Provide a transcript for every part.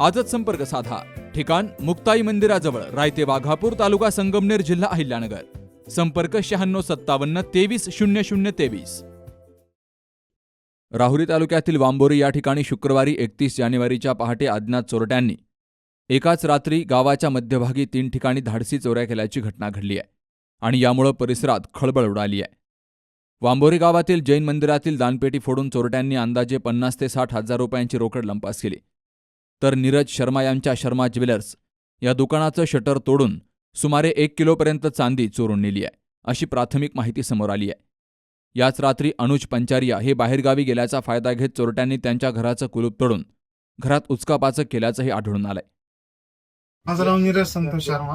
आजच संपर्क साधा. ठिकाण मुक्ताई मंदिराजवळ रायते वाघापूर तालुका संगमनेर जिल्हा अहिल्यानगर. संपर्क शहाण्णव सत्तावन्न तेवीस शून्य शून्य तेवीस. राहुरी तालुक्यातील वांबोरी या ठिकाणी शुक्रवारी एकतीस जानेवारीच्या पहाटे अज्ञात चोरट्यांनी एकाच रात्री गावाच्या मध्यभागी तीन ठिकाणी धाडसी चोऱ्या केल्याची घटना घडली आहे आणि यामुळं परिसरात खळबळ उडाली आहे. वांबोरी गावातील जैन मंदिरातील दानपेटी फोडून चोरट्यांनी अंदाजे पन्नास ते साठ हजार रुपयांची रोकड लंपास केली. तर नीरज शर्मा यांच्या शर्मा ज्वेलर्स या दुकानाचं शटर तोडून सुमारे एक किलोपर्यंत चांदी चोरून नेली आहे अशी प्राथमिक माहिती समोर आली आहे. याच रात्री अनुज पंचारिया हे बाहेरगावी गेल्याचा फायदा घेत चोरट्यांनी त्यांच्या घराचं कुलूप तोडून घरात उचकापाचक केल्याचंही आढळून आलंय. माझं नाव नीरज संतोष शर्मा.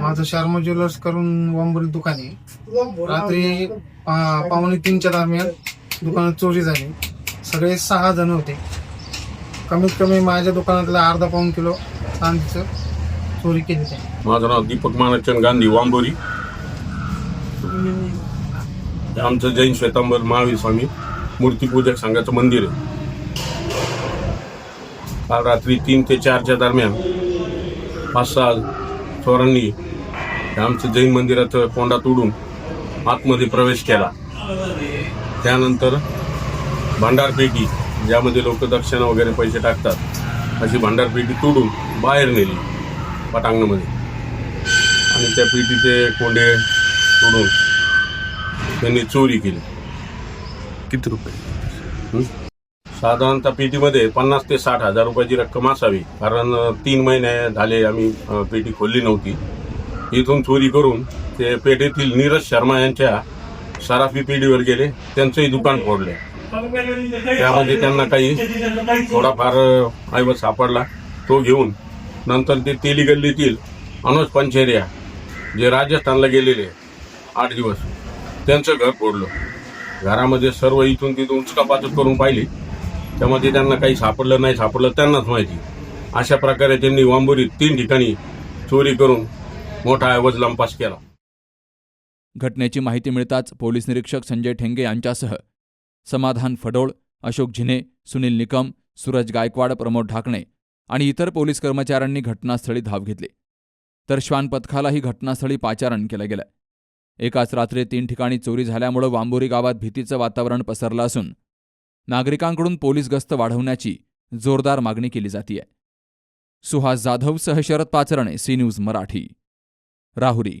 माझं शर्मा ज्वेलर्स करून वांबोली दुकान आहे. रात्री पा- पावणे तीनच्या दरम्यान दुकानात चोरी झाली. सगळे सहा जण होते. कमीत कमी माझ्या दुकानातला अर्धा पाऊन किलो चांदीचं चोरी केली त्यांनी. माझं नाव दीपक मानचंद गांधी वांबोरी. आमचं जैन श्वेतांबर महावीर स्वामी मूर्तीपूजक संघाचं मंदिर आहे. काल रात्री तीन ते चारच्या दरम्यान पाच सहा चोरांनी हे आमचं जैन मंदिराचं कोंडा तोडून आतमध्ये प्रवेश केला. त्यानंतर भांडारपेटी ज्यामध्ये लोक दक्षिणा वगैरे पैसे टाकतात अशी भांडारपेटी तोडून बाहेर नेली पटांगणामध्ये. आणि त्या पेटीचे कोंडे तोडून त्यांनी चोरी केली. किती रुपये? साधारणतः पेटीमध्ये पन्नास ते साठ हजार रुपयाची रक्कम असावी कारण तीन महिने झाले आम्ही पेटी खोलली नव्हती. इथून चोरी करून ते पेठेतील नीरज शर्मा यांच्या सराफी पेढीवर गेले त्यांचंही दुकान फोडले. त्यामध्ये त्यांना काही थोडाफार अ, ऐवज सापडला तो घेऊन नंतर ते तेली गल्लीतील अनुज पंचेरिया जे राजस्थानला गेलेले आठ दिवस त्यांचं घर फोडलं. घरामध्ये सर्व इथून तिथून उचकापाचक करून पाहिली. त्यामध्ये त्यांना काही सापडलं नाही सापडलं त्यांनाच माहिती. अशा प्रकारे त्यांनी वांबोरीत तीन ठिकाणी चोरी करून मोठा ऐवज लंपास केला. घटनेची माहिती मिळताच पोलीस निरीक्षक संजय ठेंगे यांच्यासह समाधान फडोळ अशोक झिने सुनील निकम सूरज गायकवाड प्रमोद ढाकणे आणि इतर पोलीस कर्मचाऱ्यांनी घटनास्थळी धाव घेतली. तर श्वान पथकालाही घटनास्थळी पाचारण केलं गेलं. एकाच रात्री तीन ठिकाणी चोरी झाल्यामुळं वांबोरी गावात भीतीचं वातावरण पसरलं असून नागरिकांकडून पोलीस गस्त वाढवण्याची जोरदार मागणी केली जातीय. सुहास जाधव सह शरद पाचरणे सी न्यूज मराठी. राहुरी.